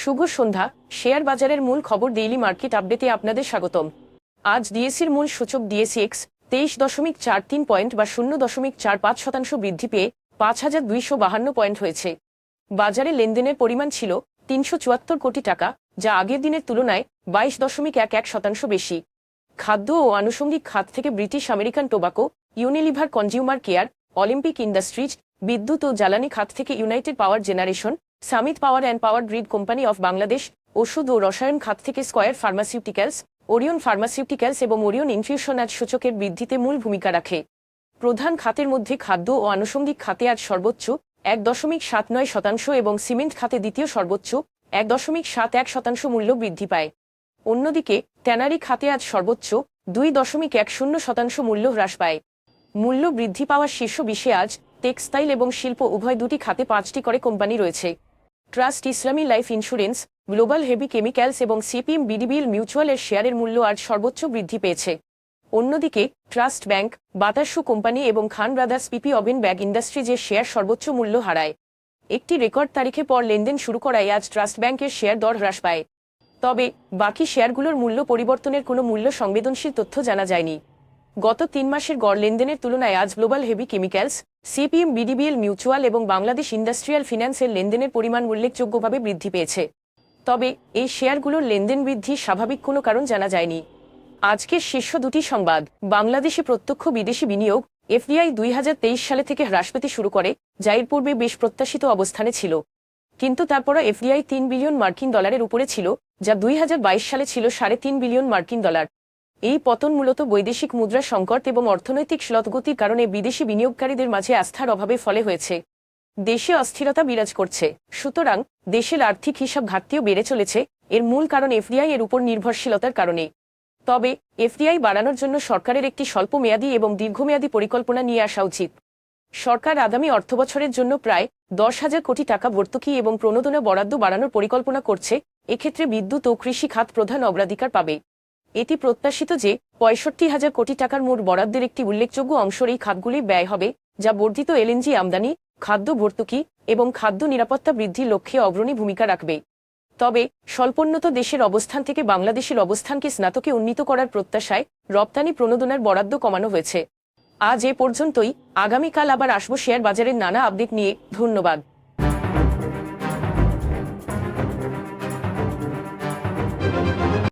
শুভ সন্ধ্যা। Share বাজারের মূল খবর ডেইলি মার্কেট আপডেটে আপনাদের স্বাগতম। আজ ডিএসির মূল সূচক ডিএসি এক্স তেইশ দশমিক চার তিন পয়েন্ট বা শূন্য দশমিক চার পাঁচ শতাংশ বৃদ্ধি পেয়ে পাঁচ হাজার দুইশো বাহান্ন পয়েন্ট হয়েছে। বাজারে লেনদেনের পরিমাণ ছিল তিনশো চুয়াত্তর কোটি টাকা, যা আগের দিনের তুলনায় বাইশ দশমিক এক এক শতাংশ বেশি। খাদ্য ও আনুষঙ্গিক খাত থেকে British American Tobacco, Unilever Consumer Care, Olympic Industries বিদ্যুৎ ও জ্বালানি খাত থেকে United Power Generation Summit Power and Power Grid Company of Bangladesh ওষুধ ও রসায়ন খাত থেকে স্কয়ার ফার্মাসিউটিক্যালস ওরিয়ন ফার্মাসিউটিক্যালস এবং ওরিয়ন ইনফিউশন আজ সূচকের বৃদ্ধিতে মূল ভূমিকা রাখে। প্রধান খাতের মধ্যে খাদ্য ও আনুষঙ্গিক খাতে আজ সর্বোচ্চ এক দশমিক সাত নয় শতাংশ এবং সিমেন্ট খাতে দ্বিতীয় সর্বোচ্চ এক দশমিক সাত এক শতাংশ মূল্য বৃদ্ধি পায়। অন্যদিকে, ট্যানারি খাতে আজ সর্বোচ্চ দুই দশমিক এক শূন্য শতাংশ মূল্য হ্রাস পায়। মূল্য বৃদ্ধি পাওয়ার শীর্ষ বিশ্বে আজ টেক্সটাইল এবং শিল্প উভয় দুটি খাতে পাঁচটি করে কোম্পানি রয়েছে। Trust Islami Life Insurance, Global Heavy Chemicals এবং সিপিএম বিডিবিএল মিউচুয়ালের শেয়ারের মূল্য আজ সর্বোচ্চ বৃদ্ধি পেয়েছে। অন্যদিকে, ট্রাস্ট ব্যাংক, বাতাসু কোম্পানি এবং Khan Brothers PP woven bag ইন্ডাস্ট্রিজের share সর্বোচ্চ মূল্য হারায়। একটি রেকর্ড তারিখে পর লেনদেন শুরু করায় আজ ট্রাস্ট ব্যাংকের শেয়ার দর হ্রাস পায়। তবে, বাকি শেয়ারগুলোর মূল্য পরিবর্তনের কোনো মূল্য সংবেদনশীল তথ্য জানা যায়নি। গত তিন মাসের গড় লেনদেনের তুলনায় আজ Global Heavy Chemicals, CPM, BDBL, mutual এবং বাংলাদেশ ইন্ডাস্ট্রিয়াল ফিন্যান্সের লেনদেনের পরিমাণ উল্লেখযোগ্যভাবে বৃদ্ধি পেয়েছে। তবে এই শেয়ারগুলোর লেনদেন বৃদ্ধি স্বাভাবিক কোনো কারণ জানা যায়নি। আজকের শীর্ষ দুটি সংবাদ, বাংলাদেশে প্রত্যক্ষ বিদেশি বিনিয়োগ, এফডিআই দুই হাজার তেইশ সালে থেকে হ্রাস পেতে শুরু করে, যা এর পূর্বে বেশ প্রত্যাশিত অবস্থানে ছিল। কিন্তু তারপরও এফডিআই তিন বিলিয়ন মার্কিন ডলারের উপরে ছিল, যা দুই হাজার বাইশ সালে ছিল সাড়ে তিন বিলিয়ন মার্কিন ডলার। এই পতন মূলত বৈদেশিক মুদ্রা সংকট এবং অর্থনৈতিক শ্লথগতির কারণে বিদেশি বিনিয়োগকারীদের মাঝে আস্থার অভাবে ফলে হয়েছে। দেশে অস্থিরতা বিরাজ করছে। সুতরাং দেশের আর্থিক হিসাব ঘাটতিও বেড়ে চলেছে। এর মূল কারণ এফডিআই এর উপর নির্ভরশীলতার কারণে। তবে এফডিআই বাড়ানোর জন্য সরকারের একটি স্বল্পমেয়াদী এবং দীর্ঘমেয়াদী পরিকল্পনা নিয়ে আসা উচিত। সরকার আগামী অর্থবছরের জন্য প্রায় দশ হাজার কোটি টাকা ভর্তুকি এবং প্রণোদনা বরাদ্দ বাড়ানোর পরিকল্পনা করছে। এক্ষেত্রে বিদ্যুৎ ও কৃষি খাত প্রধান অগ্রাধিকার পাবে। এটি প্রত্যাশিত যে পঁয়ষট্টি হাজার কোটি টাকার মোট বরাদ্দের একটি উল্লেখযোগ্য অংশের এই খাতগুলি ব্যয় হবে, যা বর্ধিত এলএনজি আমদানি, খাদ্য ভর্তুকি এবং খাদ্য নিরাপত্তা বৃদ্ধির লক্ষ্যে অগ্রণী ভূমিকা রাখবে। তবে স্বল্পোন্নত দেশের অবস্থান থেকে বাংলাদেশের অবস্থানকে স্নাতকে উন্নীত করার প্রত্যাশায় রপ্তানি প্রণোদনার বরাদ্দ কমানো হয়েছে। আজ এ পর্যন্তই। আগামীকাল আবার আসব শেয়ার বাজারের নানা আপডেট নিয়ে। ধন্যবাদ।